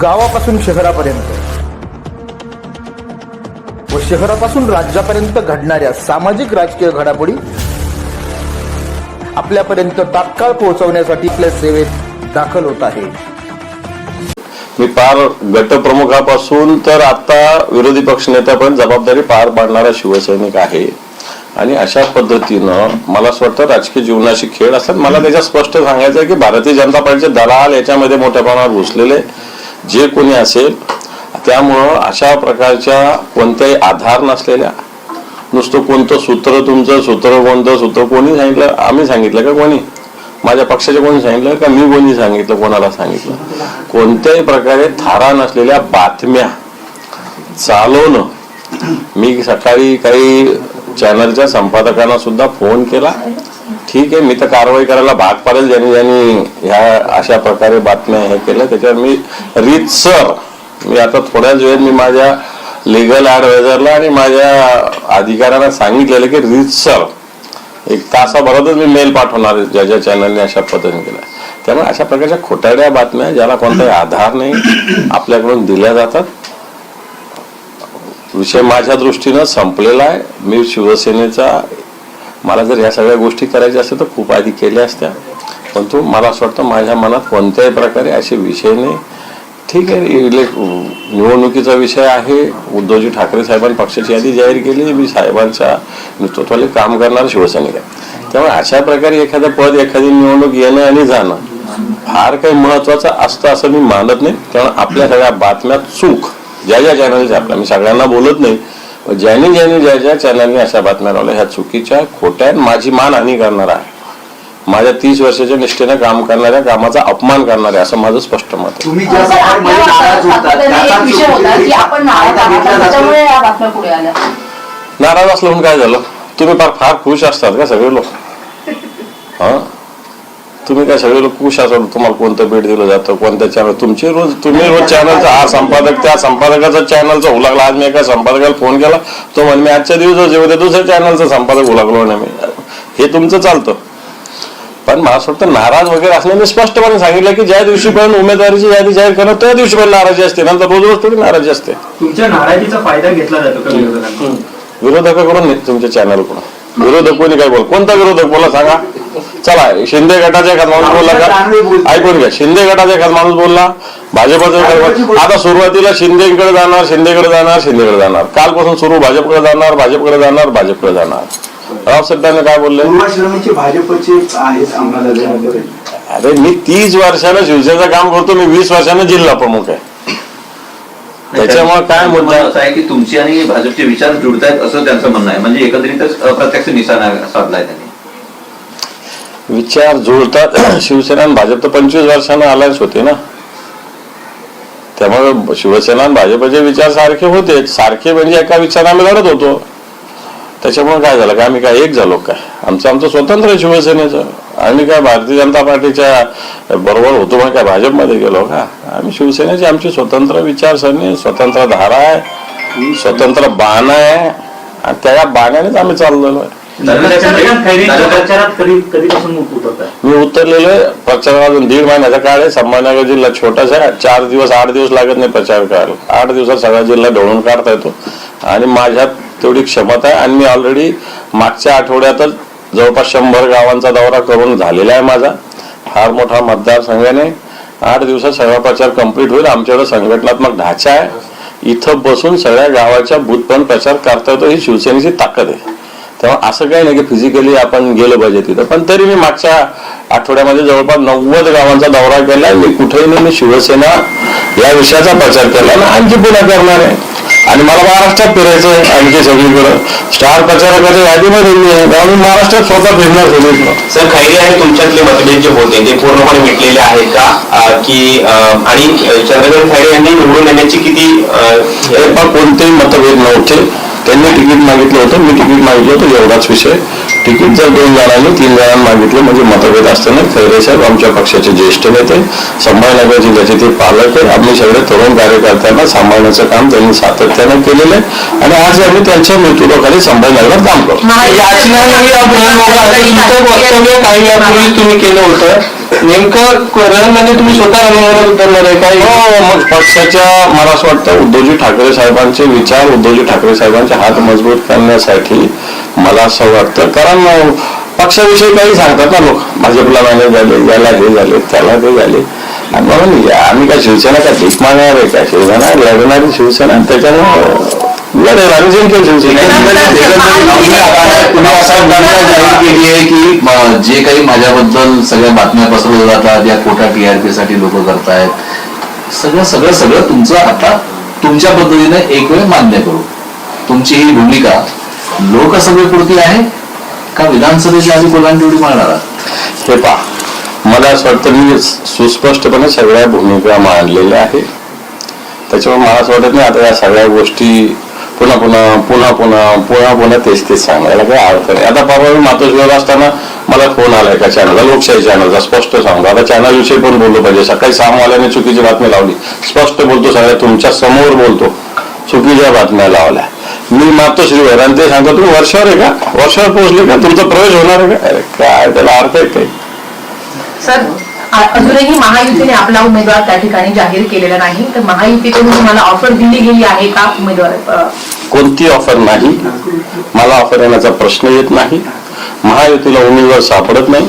गावापासून शहरापर्यंत. व शहरापासून राज्यापर्यंत घडणाऱ्या सामाजिक राजकीय घडामोडी आपल्यापर्यंत तात्काळ पोहोचवण्यासाठी आपल्या सेवेत दाखल होत आहे. मी पार गटप्रमुखापासून तर आता विरोधी पक्षनेत्यापर्यंत जबाबदारी पार पाडणारा शिवसैनिक आहे. आणि अशा पद्धतीनं मला असं वाटतं राजकीय जीवनाशी खेळ असतात. मला त्याच्यात स्पष्ट सांगायचं आहे की भारतीय जनता पार्टीचे दलाल याच्यामध्ये मोठ्या प्रमाणात घुसलेले. जे कोणी असेल त्यामुळं अशा प्रकारच्या कोणत्याही आधार नसलेल्या नुसतं कोणतं सूत्र तुमचं सूत्र कोणतं सूत्र कोणी सांगितलं आम्ही सांगितलं का कोणी? माझ्या पक्षाचे कोणी सांगितलं का मी कोणी सांगितलं कोणाला सांगितलं? कोणत्याही प्रकारे थारा नसलेल्या बातम्या चालवणं. मी सकाळी काही चॅनलच्या संपादकांना सुद्धा फोन केला. ठीक आहे मी तर कारवाई करायला भाग पाडेल. ज्यांनी ज्यांनी ह्या अशा प्रकारे बातम्या हे केल्या त्याच्यावर मी रीतसर मी आता थोड्याच वेळ मी माझ्या लिगल ऍडवायझरला आणि माझ्या अधिकाऱ्यांना सांगितलेलं की रीतसर एक तासाभरातच मी मेल पाठवणार ज्या ज्या चॅनलने अशा पद्धतीने केल्या. त्यामुळे अशा प्रकारच्या खोटाड्या बातम्या ज्याला कोणताही आधार नाही आपल्याकडून दिल्या जातात. विषय माझ्या दृष्टीनं संपलेला आहे. मी शिवसेनेचा मला जर या सगळ्या गोष्टी करायच्या असतील तर खूप आधी केल्या असत्या. परंतु मला असं वाटतं माझ्या मनात कोणत्याही प्रकारे असे विषय नाही. ठीक आहे इले निवडणुकीचा विषय आहे. उद्धवजी ठाकरे साहेबांनी पक्षाची यादी जाहीर केली. मी साहेबांच्या नेतृत्वाने काम करणारा शिवसैनिक आहे. त्यामुळे अशा प्रकारे एखादं पद एखादी निवडणूक येणं आणि जाणं फार काही महत्वाचं असतं असं मी मानत नाही. कारण आपल्या सगळ्या बातम्या चूक ज्या ज्या चॅनलच्या आपल्या मी सगळ्यांना बोलत नाही. ज्यांनी ज्यांनी ज्या ज्या चॅनलने अशा बातम्या लावल्या ह्या चुकीच्या खोट्या आणि माझी मान हानी करणारा आहे माझ्या तीस वर्षाच्या निष्ठेने काम करणाऱ्या कामाचा अपमान करणारे असं माझं स्पष्ट मत आहे. तुम्ही ज्या नाराज होतात, सातत्याने त्याचा एक विषय होता की आपण नाराज फायदा आहात घेतला आणि जातो. त्याच्यामुळे या बातम्या पुढे आल्या. नाराज असलं म्हणून काय झालं? तुम्ही फार फार खुश असतात का सगळे लोक? हा? तुम्ही काय सगळे लोक खुश असतात तुम्हाला कोणतं भेट दिलं जातं कोणत्या चॅनल तुमची रोज तुम्ही रोज चॅनलचा हा संपादक त्या संपादकाचा चॅनलचा हुलागला आज मी एका संपादकाला फोन केला. तो म्हणे मी आजच्या दिवस जेव्हा दुसऱ्या चॅनलचा संपादक हुलागलो नाही मी. हे तुमचं चालतं. पण मला असं वाटतं नाराज वगैरे मी स्पष्टपणे सांगितलं की ज्या दिवशीपर्यंत उमेदवारीची यादी जाहीर करणं त्या दिवशीपर्यंत नाराजी असते. नंतर रोज रोज थोडी नाराजी असते. तुमच्या नाराजीचा फायदा घेतला जातो विरोधकाकडून तुमच्या चॅनलकडून विरोधक कोणी काय बोल कोणता विरोधक बोला सांगा. चला शिंदे गटाचा एखादा माणूस बोलला का? ऐकून घ्या. शिंदे गटाचा एखादा माणूस बोलला भाजपचा आता सुरुवातीला शिंदेकडे जाणार शिंदेकडे जाणार शिंदेकडे जाणार. कालपासून सुरू भाजपकडे जाणार भाजपकडे जाणार भाजपकडे जाणार. राव साहेबांनी काय बोलले? भाजपचे अरे मी तीस वर्षानं शिवसेनेचं काम करतो मी वीस वर्षानं जिल्हा प्रमुख आहे. त्याच्यामुळे काय मुद्दा म्हणणं असं आहे की तुमची आणि भाजपचे विचार जुळतायत असं त्यांचं म्हणणं आहे. म्हणजे एकत्रितच अप्रत्यक्ष निशाणा साधलाय त्यांनी. विचार जुळतात. शिवसेना आणि भाजप तर पंचवीस वर्षानं अलायन्स होते ना. त्यामुळे शिवसेना आणि भाजपचे विचार सारखे होते. सारखे म्हणजे एका विचार आम्ही लढत होतो. त्याच्यामुळे काय झालं? का आम्ही काय एक झालो काय? आमचं आमचं स्वतंत्र आहे शिवसेनेचं. आम्ही काय भारतीय जनता पार्टीच्या बरोबर होतो मग काय भाजपमध्ये गेलो का? आम्ही शिवसेनेची आमची स्वतंत्र विचारसरणी स्वतंत्र धारा आहे. स्वतंत्र बाण आहे. आणि त्या बाण्यानेच आम्ही चाललेलो आहे. चंद्रकांत खैरेंच्या प्रचारात कधी कधीपासून उतरत आहे मी उतरलेलो आहे. प्रचार अजून दीड महिन्याचा काळ आहे. संभाजीनगर जिल्हा छोटासा आहे. चार दिवस आठ दिवस लागत नाही प्रचार करायला. आठ दिवसात सगळा जिल्हा ढवळून काढता येतो. आणि माझ्यात तेवढी क्षमता आहे. आणि मी ऑलरेडी मागच्या आठवड्यातच जवळपास शंभर गावांचा दौरा करून झालेला आहे माझा. फार मोठा मतदारसंघाने आठ दिवसात सगळा प्रचार कंप्लीट होईल. आमच्याकडे संघटनात्मक ढाचा आहे. इथं बसून सगळ्या गावाच्या बूथपर्यंत प्रचार करता येतो. ही शिवसेनेची ताकद आहे. तेव्हा असं काही नाही की फिजिकली आपण गेलं पाहिजे तिथं. पण तरी मी मागच्या आठवड्यामध्ये जवळपास नव्वद गावांचा दौरा केला. मी कुठेही नाही मी शिवसेना या विषयाचा प्रचार केला आणि आणखी पुन्हा करणार आहे. आणि मला महाराष्ट्रात फिरायचं आहे आणखी सगळीकडं. स्टार प्रचारकाच्या यादीमध्ये मी आहे. त्यामुळे महाराष्ट्रात स्वतः फिरणार सगळीकडं. सर खैरे आणि तुमच्यातले मतभेद जे होते ते पूर्णपणे मिटलेले आहेत का? की आणि चंद्रकांत खैरे यांनी निवडून येण्याची किती कोणतेही मतभेद नव्हते. त्यांनी तिकीट मागितलं होतं मी तिकीट मागितलं होतं एवढाच विषय तिकीट जर दोन जणांनी तीन जणांनी मागितले म्हणजे मतभेद असताना खैरे साहेब आमच्या पक्षाचे ज्येष्ठ नेते संभाजीनगर जिल्ह्याचे ते पालक आहे आम्ही सगळे तरुण कार्यकर्त्यांना सांभाळण्याचं काम त्यांनी सातत्यानं केलेलं आहे. आणि आज आम्ही त्यांच्या नेतृत्वाखाली संभाजीनगरात काम करतो. वक्तव्य काही तुम्ही केलं होतं. नेमकं रणमध्ये तुम्ही स्वतः रणवर उतरणार आहे काही हो मग पक्षाच्या मला असं वाटतं उद्धवजी ठाकरे साहेबांचे विचार उद्धवजी ठाकरे साहेबांचे हात मजबूत करण्यासाठी मला असं वाटतं. कारण पक्षाविषयी काही सांगतात ना लोक. भाजपला मॅनेज झाले याला हे झाले त्याला ते झाले. आणि म्हणून आम्ही काय शिवसेना का भीक मागणार आहे का? शिवसेना लढणारी शिवसेना त्याच्यामुळे लढेल केली आहे की जे काही माझ्याबद्दल सगळ्या बातम्या पसरवल्या जातात या खोट्या टीआरपी साठी लोक करतायत सगळं सगळं सगळं तुमचं आता तुमच्या पद्धतीने एक वेळ मान्य करू. तुमची ही भूमिका लोकसभेपुरती आहे का विधानसभेच्या आधी कोलांटी मारणार आहात? हे पहा मला असं वाटतं मी सुस्पष्टपणे सगळ्या भूमिका मांडलेल्या आहे त्याच्यामुळे मला असं वाटत नाही आता या सगळ्या गोष्टी पुन्हा पुन्हा पुन्हा पुन्हा पुन्हा पुन्हा तेच तेच सांगायला काही अर्थ नाही. आता बाबा मी मातोश्रीवर असताना मला फोन आलाय एका चॅनलला लोकशाही चॅनलचा स्पष्ट सांगतो आता चॅनल विषयी पण बोललो पाहिजे. सकाळी सामवाल्याने चुकीची बातमी लावली. स्पष्ट बोलतो सगळ्या तुमच्यासमोर बोलतो. चुकीच्या बातम्या लावल्या. मी मातोश्रीवर आणि ते सांगतो तुम्ही वर्षावर आहे का? वर्षावर पोहोचले का? तुमचा प्रवेश होणार आहे का? अरे काय? त्याला अर्थ आहे काही. सर आ- अजूनही महायुतीने आपला उमेदवार त्या ठिकाणी जाहीर केलेला नाही. तर महायुतीकडून तुम्हाला ऑफर दिली गेली आहे का उमेदवार? अ, कोणती ऑफर नाही? मला ऑफर येण्याचा प्रश्न येत नाही. महायुतीला उमेदवार सापडत नाही.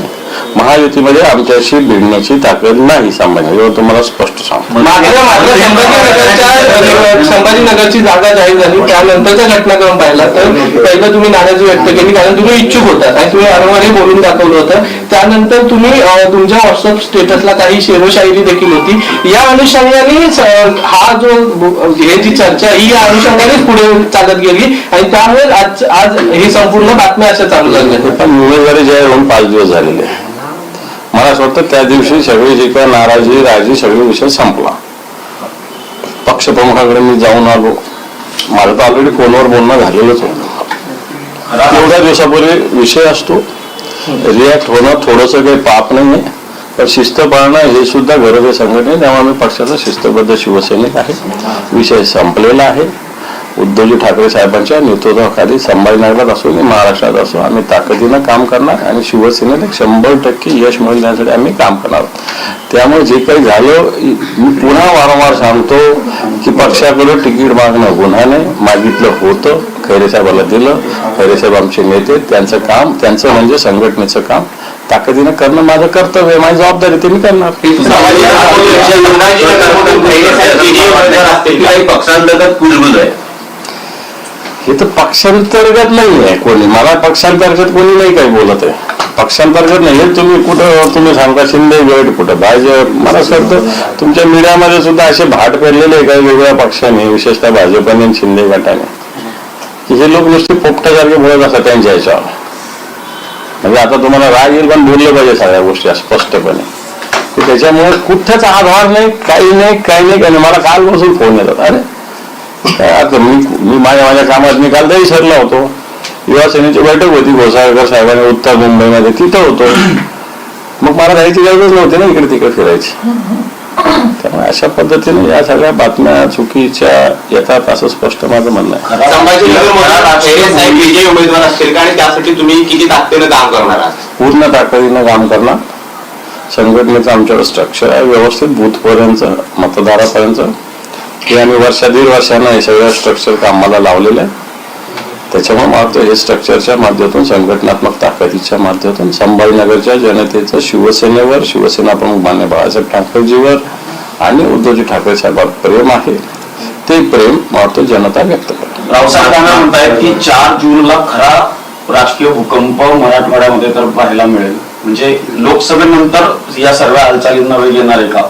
महायुतीमध्ये आमच्याशी भिडण्याची ताकद नाही सामान्य. एवढं तुम्हाला स्पष्ट संभाजीनगरच्या संभाजीनगरची जागा जाहीर झाली. त्यानंतरचा घटनाक्रम पाहिला. तर पहिलं तुम्ही नाराजी व्यक्त केली कारण तुम्ही इच्छुक होता आणि तुम्ही वारंवार बोलून दाखवलं होतं. त्यानंतर तुम्ही तुमच्या व्हॉट्सअप स्टेटसला काही शेरोशायरी देखील होती. या अनुषंगाने हा जो हे जी चर्चा ही या अनुषंगानेच पुढे चालत गेली. आणि त्यामुळे आज आज ही संपूर्ण बातम्या अशा चालू झाल्या. पण उमेदवारी जाहीर होऊन पाच दिवस झालेले. आहे. मला असं वाटतं त्या दिवशी सगळी जी काय नाराजी राजी सगळे विषय संपला. पक्षप्रमुखाकडे मी जाऊन आलो. माझं तर ऑलरेडी फोनवर बोलणं झालेलंच होतं. एवढ्या दिवसापूर्वी विषय असतो. रिॲक्ट होणं थोडंसं काही पाप नाही आहे पण शिस्त पाळणं हे सुद्धा गरज आहे संघटने त्यामुळे आम्ही पक्षाचा शिस्तबद्ध शिवसैनिक आहे. विषय संपलेला आहे. उद्धवजी ठाकरे साहेबांच्या नेतृत्वाखाली संभाजीनगरात असो आणि महाराष्ट्रात असो. आम्ही ताकदीनं काम करणार आणि शिवसेनेला शंभर टक्के यश मिळवण्यासाठी आम्ही काम करणार. आहोत. त्यामुळे जे काही झालं मी पुन्हा वारंवार सांगतो की पक्षाकडे तिकीट मागणं गुन्हा नाही मागितलं होतं. खैरे साहेबाला दिलं. खैरे साहेब आमचे नेते त्यांचं काम त्यांचं म्हणजे संघटनेचं काम. ताकदीनं करणं माझं कर्तव्य आहे माझी जबाबदारी ते मी करणार. पक्षांतर्गत आहे. हे तर पक्षांतर्गत नाही आहे कोणी. मला पक्षांतर्गत कोणी नाही काही बोलत आहे. पक्षांतर्गत नाही. तुम्ही कुठं तुम्ही सांगता शिंदे गट कुठं? भाजप मला असं वाटतं तुमच्या मीडियामध्ये सुद्धा असे भाट पेरलेले आहे काही वेगवेगळ्या पक्षाने विशेषतः भाजपने आणि शिंदे गटाने. हे लोक नुसते पोपटासारखे बोलत असतात त्यांच्या ह्याच्यावर म्हणजे आता तुम्हाला राग येईल पण बोललं पाहिजे सगळ्या गोष्टी स्पष्टपणे त्याच्यामुळे कुठंच आधार नाही काही नाही काही नाही काही नाही. मला कालपासून फोन येतात. अरे काय आता मी मी माझ्या माझ्या कामात मी काल दही सरला होतो. युवा सेनेची बैठक होती घोसाळकर साहेबांनी उत्तर मुंबईमध्ये तिथं होतो. मग मला जायची गरजच नव्हती ना इकडे तिकडे फिरायची. त्यामुळे अशा पद्धतीने या सगळ्या बातम्या चुकीच्या येतात असं स्पष्ट माझं म्हणणं आहे. संभाजीनगर खैरे साहेब विजयी उमेदवार असतील का? आणि त्यासाठी तुम्ही किती ताकदीनं काम करणार आहात? पूर्ण ताकदीनं काम करणार. संघटनेचं आमच्याकडे स्ट्रक्चर आहे व्यवस्थित बूथपर्यंत मतदारापर्यंत हे आम्ही वर्षा दीड वर्षानं हे सगळं स्ट्रक्चर कामाला लावलेलं आहे. त्याच्यामुळे मात्र हे स्ट्रक्चरच्या माध्यमातून संघटनात्मक ताकदीच्या माध्यमातून संभाजीनगरच्या जनतेचं शिवसेनेवर शिवसेना प्रमुख मान्य बाळासाहेब ठाकरेजीवर आणि उद्धवजी ठाकरे साहेबांवर प्रेम आहे. ते प्रेम मात्र जनता व्यक्त करते. रावसाहेब म्हणतायत की चार जूनला खरा राजकीय भूकंप मराठवाड्यामध्ये तर पाहायला मिळेल. म्हणजे लोकसभेनंतर या सर्व हालचालींना वेग येणार आहे का?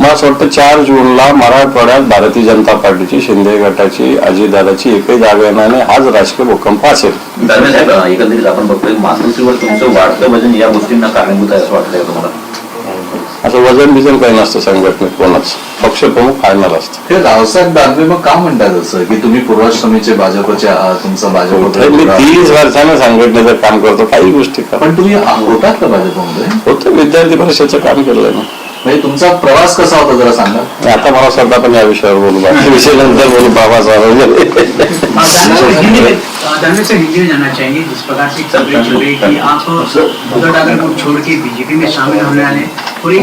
मला असं वाटतं चार जूनला मराठवाड्यात भारतीय जनता पार्टीची शिंदे गटाची अजितदादाची एकही जागा येणार नाही. हाच राजकीय भूकंप असेल. एकंदरीत आपण बघतोय मातोश्रीवर तुमचं वाढतं वजन या गोष्टींना कारणीभूत आहे असं वाटतंय तुम्हाला? असं वजन बिजन काही नसतं संघटनेत कोणाच. पक्षप्रमुख फायनल असतं. ते रावसाहेब दानवे मग का म्हणतात असं की तुम्ही पूर्वाश्रमीचे भाजपचे आहात तुमचा भाजप तर मी तीस वर्षानं संघटनेचं काम करतो काही गोष्टी पण तुम्ही होतात का भाजपमध्ये? होतं विद्यार्थी परिषदेचं काम केलंय ना. म्हणजे तुमचा प्रवास कसा होता जरा सांगा. आता मला स्वतः पण या विषयावर बोलू बाकी. विषय नंतर बोलू वगैरे. हिंदी में दानवे से हिंदी में जानना चाहेंगे. जिस प्रकार से खबरें चल रही कि आप उद्धव ठाकरे को छोड़ के बीजेपी में शामिल होने वाले है?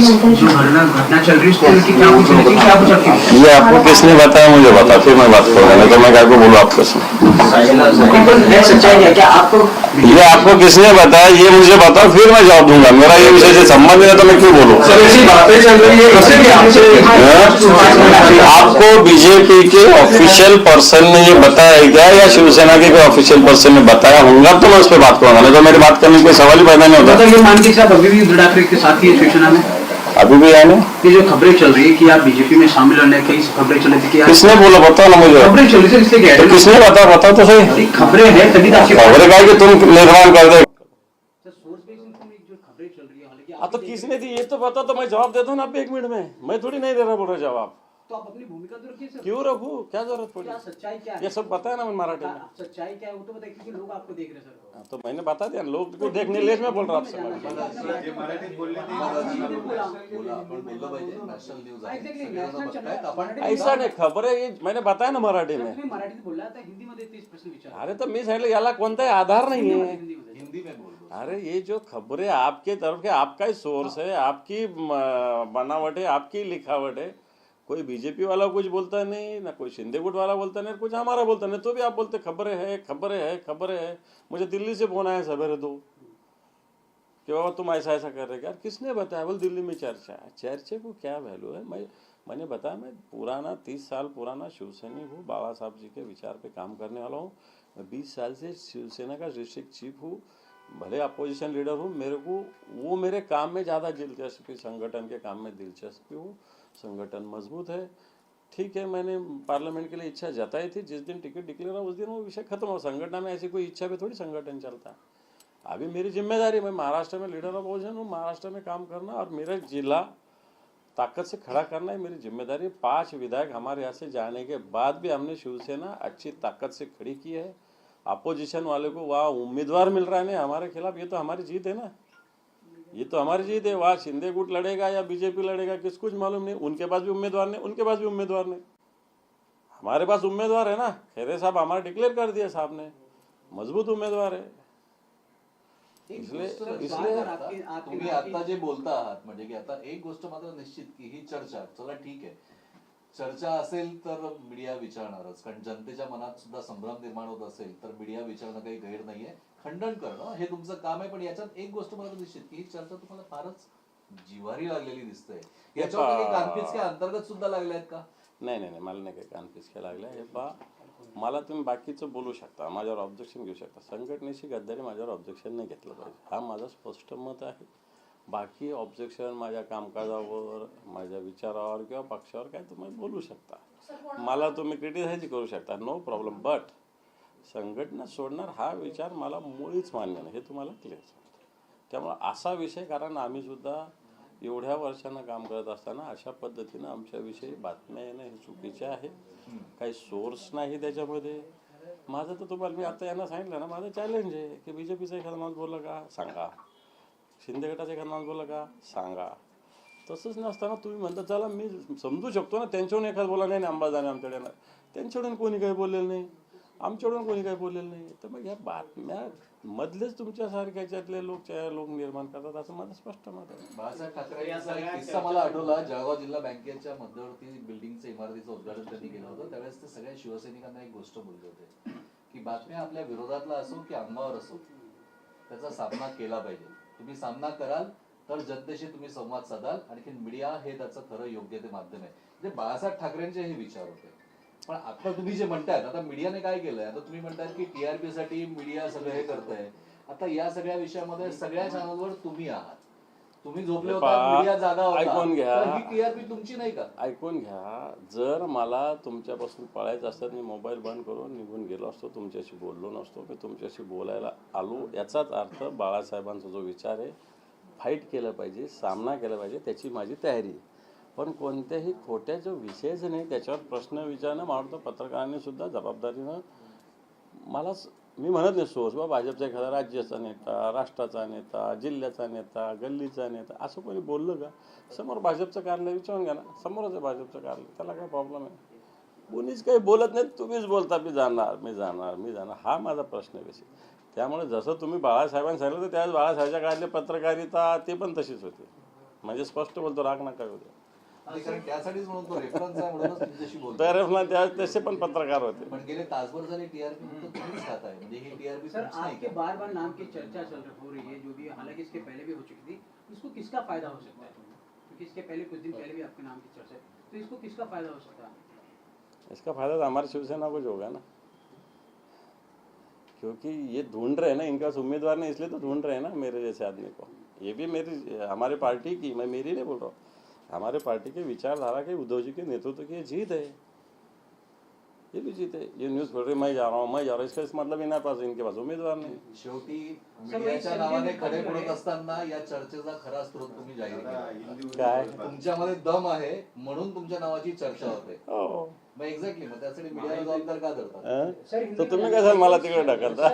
ये आपको किसने बताया? मुझे बता फिर मैं बात करूँगा। नहीं तो मैं क्या को बोलूँ आपको इसमें। सच्चाई क्या क्या आपको ये आपको किसने बताया? ये मुझे बताओ फिर मैं जवाब दूँगा। मेरा ये विषय से संबंध है तो मैं क्यों बोलूँ? सर ऐसी बातें चल रही है। आपको बीजेपी के ऑफिशियल पर्सन ने ये बताया है क्या? या शिवसेना के कोई ऑफिशियल पर्सन ने बताया होगा? तो मैं उस पर बात करूँगा। नहीं तो मेरी बात करने का कोई सवाल ही पैदा नहीं होता। मान के आप अभी भी ठाकरे के साथ है शिवसेना में? अभी भी आने। ये जो खबरें चल रही है कि आप बीजेपी में शामिल होने कई खबरें चल रही थी कि आप किसने बोला बताओ ना मुझे? खबरें चल रही थी इसलिए कह तो रहे किसने बताया? बताओ तो सही। खबरें हैं तभी तो खबरें का कि तुम निर्माण कर दो। सोर्स बेस इन्फॉर्मेशन जो खबरें चल रही है हाँ तो किसने दी? ये तो बता तो मैं जवाब देता हूँ ना आप एक मिनट में। मैं थोड़ी नहीं दे रहा बोल रहा जवाब। तो आप अपनी भूमिका तो रखिए क्यों रखू? क्या ज़रूरत पड़ी? क्या सच्चाई क्या है? ये सब बताया ना मैं मराठी में। सच्चाई क्या है वो तो बताइए क्योंकि लोग आपको देख रहे हैं सर। हाँ, तो मैंने बता दिया लोग को देखने लिए मैं बोल रहा हूँ आपसे। ऐसा नाही खबर आहे मैंने बताया ना मराठी में. अरे तो मी सांगितलं याला कोणताही आधार नहीं है हिंदीमध्ये हिंदी में बोल दो. अरे ये जो खबरें आपके तरफ़ के आपका ही सोर्स है आपकी बनावट है आपकी लिखावट है. कोई बीजेपी वाला कुछ बोलता नहीं, ना कोई शिंदे गुट वाला बोलता नहीं कुछ हमारा बोलता नहीं तो भी आप बोलते, खबरें है खबरें है खबरें है। मुझे दिल्ली से फ़ोन आया सवेरे दो, कि बाबा तुम ऐसा ऐसा कर रहे। यार किसने बताया? बोल, दिल्ली में चर्चा है। चर्चे को क्या वैल्यू है? मैं, मैंने बताया, मैं पुराना, तीस साल पुराना शिवसैनिक हूँ, बाबा साहब जी के विचार पे काम करने वाला हूँ। मैं बीस साल से शिवसेना का डिस्ट्रिक्ट चीफ हूँ, भले अपोजिशन लीडर हूँ, मेरे को, वो मेरे काम में ज़्यादा दिलचस्पी, संगठन के काम में दिलचस्पी हूँ। संगठन मज़बूत है। ठीक है, मैंने पार्लियामेंट के लिए इच्छा जताई थी, जिस दिन टिकट डिक्लेयर हुआ, उस दिन वो विषय खत्म हो संगठन में ऐसी कोई इच्छा पे थोड़ी संगठन चलता। है अभी मेरी ज़िम्मेदारी मैं महाराष्ट्र में लीडर ऑफ़ अपोजिशन हूँ, महाराष्ट्र में काम करना और मेरा जिला ताकत से खड़ा करना है मेरी ज़िम्मेदारी पाँच विधायक हमारे यहाँ से जाने के बाद भी हमने शिवसेना अच्छी ताकत से खड़ी की है। अपोजिशन वाले को वहाँ, उम्मीदवार मिल रहा है हमारे खिलाफ, ये तो हमारी जीत है ना। ये तो हमारी जीत है। वहाँ शिंदे गुट लड़ेगा या बीजेपी लड़ेगा किस कुछ मालूम नहीं। उनके पास भी उम्मीदवार नहीं उनके पास भी उम्मीदवार नहीं। हमारे पास उम्मीदवार है ना। खेरे साहब हमारा डिक्लेयर कर दिया साहब ने। मजबूत उम्मीदवार है। इसलिए इसलिए आपके- आपके तुम्ही आता जे बोलता आहात म्हणजे की आता एक गोष्ट मात्र निश्चित की ही चर्चा चला ठीक आहे. चर्चा असेल तर मीडिया विचारणारच. कारण जनतेच्या मनात सुद्धा संभ्रम निर्माण होत असेल तर मीडिया विचारणं काही गैर नाहीये. खंडन करणं हे तुमचं काम आहे पण याच्यात एक गोष्ट मात्र निश्चित की ही चर्चा तुम्हाला फारच जिवारी लागलेली दिसते. याच्यावर काही कानपिचके अंतर्गत सुद्धा लागले आहेत का? नाही नाही नाही मला नाही काही कानपिचके लागल्या. हे पा मला तुम्ही बाकीचं बोलू शकता माझ्यावर ऑब्जेक्शन घेऊ शकता. संघटनेची गद्दारी माझ्यावर ऑब्जेक्शन नाही घेतलं पाहिजे. हा माझं स्पष्ट मत आहे. बाकी ऑब्जेक्शन माझ्या कामकाजावर माझ्या विचारावर किंवा पक्षावर काय तुम्ही बोलू शकता. मला तुम्ही क्रिटिसाइज करू शकता नो प्रॉब्लेम बट संघटना सोडणार हा विचार मला मुळीच मान्य नाही. हे तुम्हाला क्लिअर सांगतो. त्यामुळे असा विषय कारण आम्ही सुद्धा एवढ्या वर्षानं काम करत असताना अशा पद्धतीनं आमच्याविषयी बातम्या येणं हे चुकीचे आहे. काही सोर्स नाही त्याच्यामध्ये. माझं तर तुम्हाला मी आता यांना सांगितलं ना माझं चॅलेंज आहे की बी जे पीचा एखादा माणूस बोलला का? सांगा. शिंदे गटाचा एखादा बोला का? सांगा. तसंच नसताना तुम्ही म्हणता चला मी समजू शकतो ना त्यांच्याकडून एखादा बोला नाही नाही अंबाजाने आमच्याकडे येणार. त्यांच्याकडून कोणी काही बोललेलं नाही. आमच्याकडून कोणी काही बोललेलं नाही. तर मग या बातम्या मधलेच तुमच्यासारख्याच्यातले लोक लोक निर्माण करतात असं माझं स्पष्ट मत आहे. बाळासाहेब एक किस्सा मला आठवला. जळगाव जिल्हा बँकेच्या मध्यवर्ती बिल्डिंगचं इमारतीचं उद्घाटन त्यांनी केलं होतं. त्यावेळेस ते सगळ्या शिवसैनिकांना एक गोष्ट बोलले होते की बातम्या आपल्या विरोधातला असो की अंगावर असो त्याचा सामना केला पाहिजे. तुम्ही सामना कराल तर जनतेशी तुम्ही संवाद साधाल. आणखी मीडिया हे त्याचं खरं योग्य ते माध्यम आहे. म्हणजे बाळासाहेब ठाकरेंचे हे विचार होते. पण आता तुम्ही जे म्हणतायत आता मीडियाने काय केलंय? आता तुम्ही म्हणताय की टीआरपी साठी मीडिया सगळं हे करतंय. आता या सगळ्या विषयामध्ये सगळ्या चॅनलवर तुम्ही आहात. तुम्ही झोपले होता मीडिया जागा होता ऐकून घ्या. तर ही टीआरपी तुमची नाही का ऐकून घ्या जर मला तुमच्यापासून पळायचं असतं मी मोबाईल बंद करून निघून गेलो असतो तुमच्याशी बोललो नसतो मी तुमच्याशी बोलायला आलो याचाच अर्थ बाळासाहेबांचा जो विचार आहे फाईट केलं पाहिजे सामना केला पाहिजे त्याची माझी तयारी आहे. पण कोणत्याही खोट्या जो विषयच नाही त्याच्यावर प्रश्न विचारणं मला वाटतं पत्रकारांनी सुद्धा जबाबदारीनं मला स- मी म्हणत नाही सोर्स बा भाजपचा एखादा राज्याचा नेता राष्ट्राचा नेता जिल्ह्याचा नेता गल्लीचा नेता असं कोणी बोललं का? समोर भाजपचं कार्यालय विचारून घ्या ना. समोरच आहे भाजपचं कार्यालय त्याला काय प्रॉब्लेम आहे? कोणीच काही बोलत नाही तुम्हीच बोलता मी जाणार मी जाणार मी जाणार. हा माझा प्रश्न आहे विषय त्यामुळे जसं तुम्ही बाळासाहेबांनी सांगितलं तर त्यावेळेस बाळासाहेबच्या काळातली पत्रकारिता ते पण तशीच होती. म्हणजे स्पष्ट बोलतो राग नका होते कारण त्यासाठीच म्हणून तो रेफरन्स आहे म्हणूनच तुमच्याशी बोलतो तर त्या तसे पण पत्रकार होते. पण गेले तासभर झाले टीआरपी फक्त तुम्हीच खाताय म्हणजे ही टीआरपी सर नाही आपके बार बार नाम की चर्चा चल हो रही है जो भी हालाँकि इसके पहले भी हो चुकी थी इसको किसका फ़ायदा हो सकता है क्योंकि इसके पहले कुछ दिन पहले भी आपके नाम की चर्चा तो इसको किसका फ़ायदा हो सकता है? इसका फ़ायदा तो हमारी शिवसेना को जो होगा ना। क्योंकि ये ढूंढ रहे हैं ना इनका उम्मीदवार नहीं इसलिए तो ढूंढ रहे हैं ना मेरे जैसे आदमी को। ये भी मेरी हमारे पार्टी की मैं मेरी नहीं बोल रहा हूँ। हमारे पार्टी के विचारधारा के उद्धव जी के नेतृत्व की ये जीत है। ये भी जीत है। ये न्यूज़ पढ़ रही मैं जा रहा हूँ मैं जा रहा हूँ। इसका इस मतलब इनके पास इनके पास उम्मीदवार नहीं। शेवटी मीडियाच्या नावाने खडे पडत. असताना या चर्चेचा खरा स्रोत तुम्ही जाहीर केला. काय? तुमच्यामध्ये दम आहे म्हणून तुमच्या नावाची चर्चा होते हो. मग एक्झॅक्टली मग त्यासाठी मीडियाला जबाबदार का तर तुम्ही मला तिकडे ढकलता?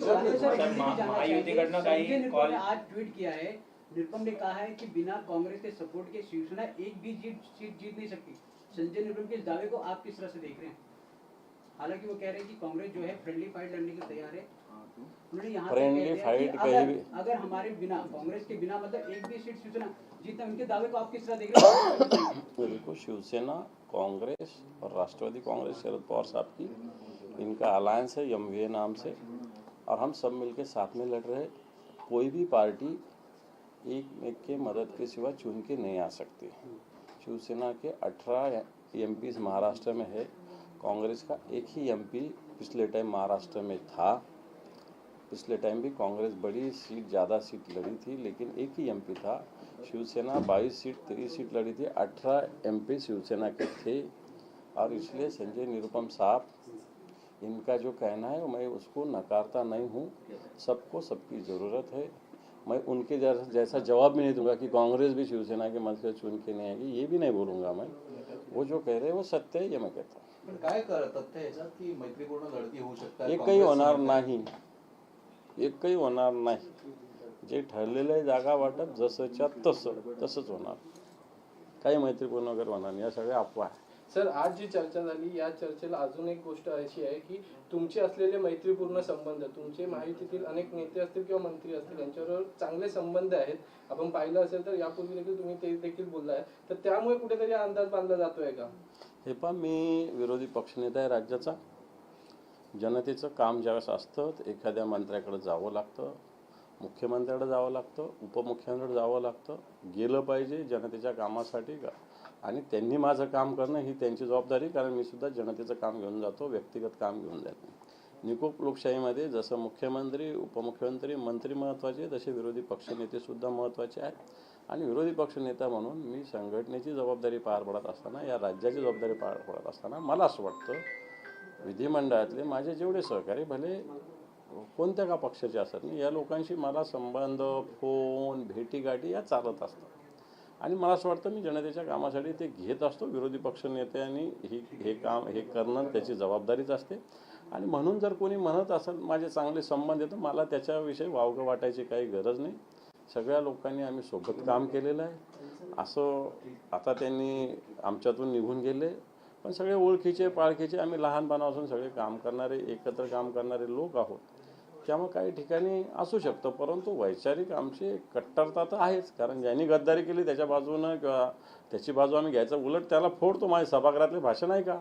जानना महायुतीकडनं। काही आज ट्वीट किया है निरुपम ने कहा है कि बिना कांग्रेस के सपोर्ट के शिवसेना एक भी जीत सीट जीत नहीं सकती। संजय निरुपम के इस दावे को आप किस तरह से देख रहे हैं? हालाँकि वो कह रहे हैं कि कांग्रेस जो है फ्रेंडली फाइट लड़ने के तैयार है। उन्होंने यहाँ तक Friendly कह दिया कि fight अगर, अगर हमारे बिना कांग्रेस के बिना मतलब एक भी सीट शिवसेना जीतना उनके दावे को आप किस तरह देख रहे हैं? देखो शिवसेना कांग्रेस और राष्ट्रवादी कांग्रेस शरद पवार साहब की इनका अलायंस है एम नाम से। और हम सब मिलके साथ में लड़ रहे कोई भी पार्टी एक एक के मदद के सिवा चुन के नहीं आ सकते। शिवसेना के 18 एम महाराष्ट्र में है। कांग्रेस का एक ही एमपी पिछले टाइम महाराष्ट्र में था। पिछले टाइम भी कांग्रेस बड़ी सीट, ज़्यादा सीट लड़ी थी, लेकिन एक ही एमपी था। शिवसेना 22 सीट 23 सीट लड़ी थी। 18 एमपी शिवसेना के थे। और इसलिए संजय निरुपम साहब, इनका जो कहना है, मैं उसको नकारता नहीं हूँ। सबको सबकी ज़रूरत है। मैं उनके जैसा जैसा जवाब भी नहीं दूंगा कि कांग्रेस भी शिवसेना के मत से चुन के नहीं आएगी ये भी नहीं बोलूँगा मैं। वो जो कह रहे हैं वो सत्य है ये मैं कहता हूँ। काय कर तथ्य याच्यात की मैत्रीपूर्ण लढती होऊ शकतात एकही होणार. नाही. एकही होणार नाही. जे ठरलेलं जागा वाटप जसंच्या तसं तसंच होणार. काही मैत्रीपूर्ण वगैरे होणार नाही. या सगळ्या अफवा आहे सर आज जी चर्चा झाली या चर्चेला अजून एक गोष्ट अशी आहे की तुमचे असलेले मैत्रीपूर्ण संबंध तुमचे माहितीतील अनेक नेते असतील किंवा मंत्री असतील यांच्याबरोबर चांगले संबंध आहेत. आपण पाहिलं असेल तर यापूर्वी देखील तुम्ही ते देखील बोललाय. तर त्यामुळे कुठेतरी अंदाज बांधला जातोय का? हे पण मी विरोधी पक्षनेता आहे राज्याचा. जनतेचं काम ज्यावेळेस असतं तर एखाद्या मंत्र्याकडे जावं लागतं मुख्यमंत्र्याकडे जावं लागतं उपमुख्यमंत्र्याकडे जावं लागतं. गेलं पाहिजे जनतेच्या कामासाठी का? आणि त्यांनी माझं काम करणं ही त्यांची जबाबदारी कारण मी सुद्धा जनतेचं काम घेऊन जातो व्यक्तिगत काम घेऊन जात. नाही निकोप लोकशाहीमध्ये जसं मुख्यमंत्री उपमुख्यमंत्री मंत्री महत्त्वाचे तसे विरोधी पक्षनेतेसुद्धा महत्त्वाचे आहेत. आणि विरोधी पक्षनेता म्हणून मी संघटनेची जबाबदारी पार पडत असताना या राज्याची जबाबदारी पार पडत असताना मला असं वाटतं विधिमंडळातले माझे जेवढे सहकारी भले कोणत्या का पक्षाचे असतात नाही या लोकांशी मला संबंध फोन भेटीगाठी या चालत असतात. आणि मला असं वाटतं मी जनतेच्या कामासाठी ते घेत असतो. विरोधी पक्ष नेत्यांनी ही हे काम हे करणं त्याची जबाबदारीच असते. आणि म्हणून जर कोणी म्हणत असेल माझे चांगले संबंध येतं मला त्याच्याविषयी वावगं वाटायची काही गरज नाही. सगळ्या लोकांनी आम्ही सोबत काम केलेलं आहे. असं आता त्यांनी आमच्यातून निघून गेले. पण सगळे ओळखीचे पाळखीचे आम्ही लहानपणापासून सगळे काम करणारे एकत्र काम करणारे लोक आहोत. त्यामुळे काही ठिकाणी असू शकतं. परंतु वैचारिक आमची कट्टरता तर आहेच. कारण ज्यांनी गद्दारी केली त्याच्या बाजूनं किंवा त्याची बाजू आम्ही घ्यायचं उलट त्याला फोडतो माझ्या सभागृहातले भाषण आहे का?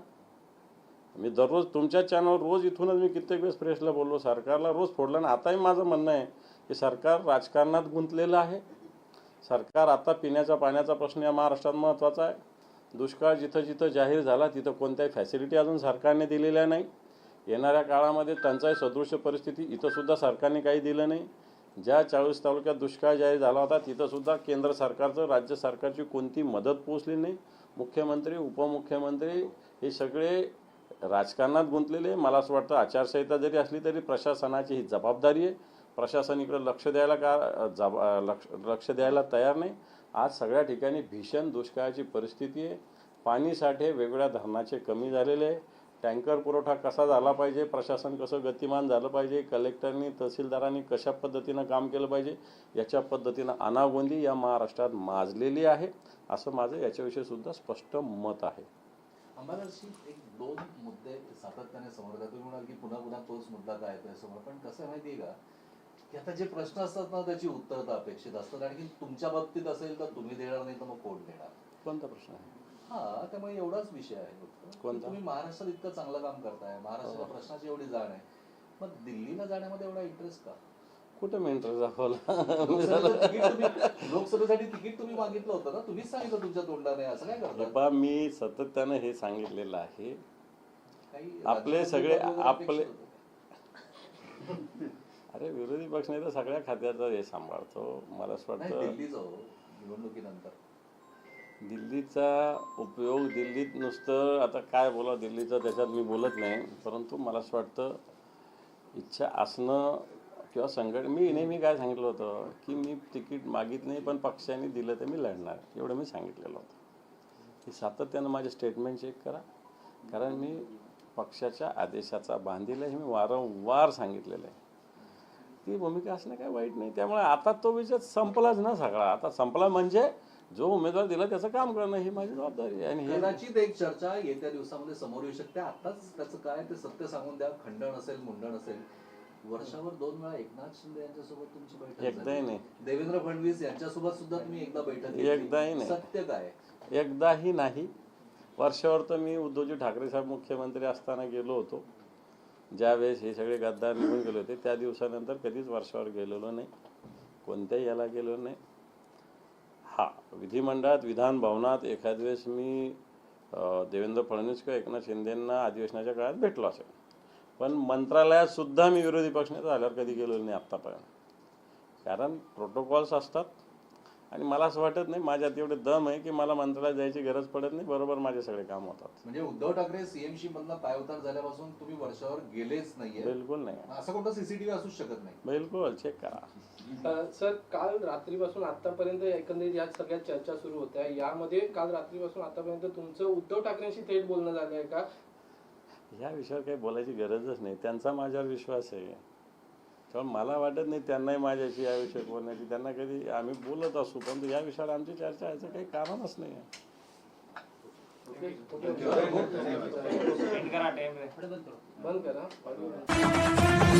मी दररोज तुमच्याच चॅनल रोज इथूनच मी कित्येक वेळेस प्रेसला बोललो. सरकारला रोज फोडलं आणि आताही माझं म्हणणं आहे की सरकार राजकारणात गुंतलेलं आहे. सरकार आता पिण्याच्या पाण्याचा प्रश्न या महाराष्ट्रात महत्त्वाचा आहे. दुष्काळ जिथं जिथं जाहीर झाला तिथं कोणत्याही फॅसिलिटी अजून सरकारने दिलेल्या नाही. येणाऱ्या काळामध्ये टंचाई सदृश्य परिस्थिती इथंसुद्धा सरकारने काही दिलं नाही. ज्या चाळीस तालुक्यात दुष्काळ जाहीर झाला होता तिथंसुद्धा केंद्र सरकारचं राज्य सरकारची कोणती मदत पोचली नाही. मुख्यमंत्री उपमुख्यमंत्री हे सगळे राजकारणात गुंतलेले मला असं वाटतं आचारसंहिता जरी असली तरी प्रशासनाची ही जबाबदारी आहे. प्रशासन इकडं लक्ष द्यायला का जब लक्ष लक्ष द्यायला तयार नाही. आज सगळ्या ठिकाणी भीषण दुष्काळाची परिस्थिती आहे. पाणीसाठे वेगवेगळ्या धरणाचे कमी झालेले आहे. टँकर पुरवठा कसा झाला पाहिजे प्रशासन कसं गतिमान झालं पाहिजे कलेक्टरनी तहसीलदारांनी कशा पद्धतीनं काम केलं पाहिजे याच्या पद्धतीनं अनागोंदी या महाराष्ट्रात माजलेली आहे असं माझं याच्याविषयी सुद्धा स्पष्ट मत आहे. अंबादासची एक दोन मुद्दे सातत्याने समोर येतात. तुम्ही म्हणाल की पुन्हा पुन्हा तोच मुद्दा काय येतोय समोर. पण कसं आहे माहितीये का? की आता जे प्रश्न असतात ना त्याची उत्तर अपेक्षित असतात. आणखी तुमच्या बाबतीत असेल तर तुम्ही देणार नाही तर मग कोण देणार? कोणता प्रश्न आहे? हा त्यामुळे एवढाच विषय आहे फक्त. कोणता? तुम्ही महाराष्ट्रात इतकं चांगलं काम करताय महाराष्ट्राच्या हो. प्रश्नाची एवढी जाण आहे मग दिल्लीला जाण्यामध्ये एवढा इंटरेस्ट का कुठं मी इंटरेस्ट दाखवला लोकसभेचं तिकीट तुम्ही लोकसभेसाठी तिकीट तुम्ही मागितलं होतं ना तुम्हीच सांगितलं तुमच्या तोंडाने असं काय करता बाबा मी सातत्यानं हे सांगितलेलं आहे काही आपले राजकीय सगळे वगैरे आपले अपेक्षित होतं. अरे विरोधी पक्ष नाही तर सगळ्या खात्याचं हे सांभाळतो मला असं नाही वाटतं दिल्लीच हो निवडणुकीनंतर दिल्लीचा उपयोग दिल्लीत नुसतं आता काय बोला दिल्लीचं त्याच्यात मी बोलत नाही परंतु मला असं वाटतं इच्छा असणं किंवा संघट मी नेहमी काय सांगितलं होतं की मी तिकीट मागित नाही पण पक्षाने दिलं तर मी लढणार एवढं मी सांगितलेलं होतं. की सातत्यानं माझे स्टेटमेंट चेक करा कारण मी पक्षाच्या आदेशाचा बांधील हे मी वारंवार सांगितलेलं आहे. ती भूमिका असणं काही वाईट नाही त्यामुळे आता तो विषय संपलाच ना सगळा. आता संपला म्हणजे जो उमेदवार दिला त्याचं काम करणं ही माझी जबाबदारी आहे. आणि हे कदाचित एक चर्चा येत्या दिवसामध्ये समोर येऊ शकते. आताच त्याचं काय ते सत्य सांगून द्या. खंडन असेल मुंडन असेल. वर्षावर दोन वेळा एकनाथ शिंदे यांच्यासोबत तुमची बैठक एकदाही झाली. नाही. देवेंद्र फडणवीस यांच्यासोबत सुद्धा तुम्ही एकदा बैठक घेतली. एकदाही नाही. सत्य काय एकदाही नाही. वर्षावर तर मी उद्धवजी ठाकरे साहेब मुख्यमंत्री असताना गेलो होतो. ज्यावेळेस हे सगळे गद्दार निघून गेले होते त्या दिवसानंतर कधीच वर्षावर गेलेलो नाही. कोणत्याही याला गेलो नाही. हा विधिमंडळात विधान भवनात एखाद्या वेळेस मी देवेंद्र फडणवीस किंवा एकनाथ शिंदेंना अधिवेशनाच्या काळात भेटलो असेल. पण मंत्रालयात सुद्धा मी विरोधी पक्षनेता झाल्यावर कधी गेलेलो नाही आत्तापर्यंत कारण प्रोटोकॉल्स असतात आणि मला असं वाटत नाही माझ्यात एवढे दम आहे की मला मंत्रालयात जायची गरज पडत नाही बरोबर माझे सगळे काम होतात. म्हणजे उद्धव ठाकरे सीएमसी मधला पायउतार झाल्यापासून तुम्ही वर्षावर गेलेच नाहीये. बिलकुल नाही. असं कोणतं सीसीटीव्ही असूच शकत नाही. बिलकुल चेक करा. सर काल रात्रीपासून आतापर्यंत एकंदरीत या सगळ्या चर्चा सुरू होत्या. यामध्ये काल रात्रीपासून आतापर्यंत तुमचं उद्धव ठाकरेंशी थेट बोलणं झालं आहे का? ह्या विषयावर काही बोलायची गरजच नाही. त्यांचा माझ्यावर विश्वास आहे. त्यामुळे मला वाटत नाही त्यांनाही माझ्याशी या विषयावर बोलण्याची त्यांना कधी आम्ही बोलत असू पण या विषयावर आमची चर्चा याचं काही कारणच नाही आहे. बंद करा.